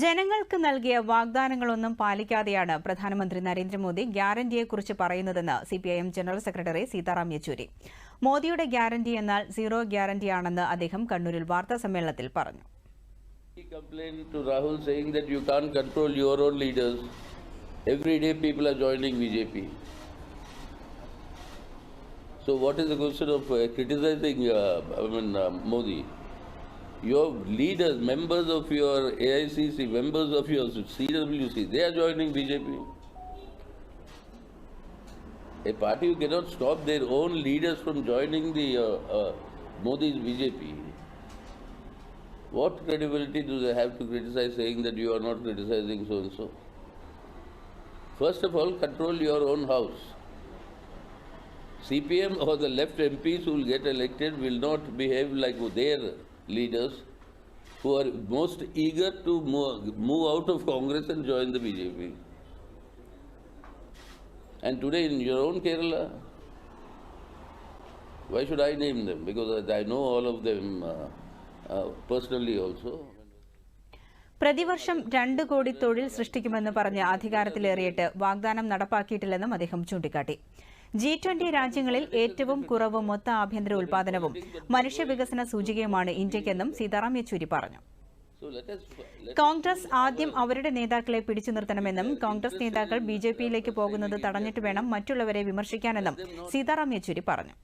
ജനങ്ങൾക്ക് നൽകിയ വാഗ്ദാനങ്ങളൊന്നും പാലിക്കാതെയാണ് പ്രധാനമന്ത്രി നരേന്ദ്രമോദി ഗ്യാരണ്ടിയെക്കുറിച്ച് പറയുന്നതെന്ന് സിപിഐഎം ജനറൽ സെക്രട്ടറി സീതാറാം യെച്ചൂരി മോദിയുടെ ഗ്യാരണ്ടി എന്നാൽ സീറോ ഗ്യാരണ്ടിയാണെന്ന് അദ്ദേഹം കണ്ണൂരിൽ വാർത്താ സമ്മേളനത്തിൽ പറഞ്ഞു. So what is the question of uh, criticizing uh, I mean, uh, Modi? Your leaders, members of your AICC, members of your CWC, they are joining BJP. A party who cannot stop their own leaders from joining the uh, uh, Modi's BJP. What credibility do they have to criticize saying that you are not criticizing so and so? First of all, control your own house. CPM or the left MPs who will get elected will not behave like their leaders who are most eager to move, move out of Congress and join the BJP. And today in your own Kerala, why should I name them? Because I know all of them uh, uh, personally also. പ്രതിവർഷം രണ്ട് കോടി തൊഴിൽ സൃഷ്ടിക്കുമെന്ന് പറഞ്ഞ് അധികാരത്തിലേറിയിട്ട് വാഗ്ദാനം നടപ്പാക്കിയിട്ടില്ലെന്നും അദ്ദേഹം ചൂണ്ടിക്കാട്ടി G twenty രാജ്യങ്ങളിൽ ഏറ്റവും കുറവ് മൊത്ത ആഭ്യന്തര ഉൽപാദനവും മനുഷ്യവികസന സൂചികയുമാണ് ഇന്ത്യക്കെന്നും സീതാറാം യെച്ചൂരി പറഞ്ഞു. കോൺഗ്രസ് ആദ്യം അവരുടെ നേതാക്കളെ പിടിച്ചു നിർത്തണമെന്നും കോൺഗ്രസ് നേതാക്കൾ ബി ജെ പിയിലേക്ക് പോകുന്നത് തടഞ്ഞിട്ട് വേണം മറ്റുള്ളവരെ വിമർശിക്കാനെന്നും സീതാറാം യെച്ചൂരി പറഞ്ഞു.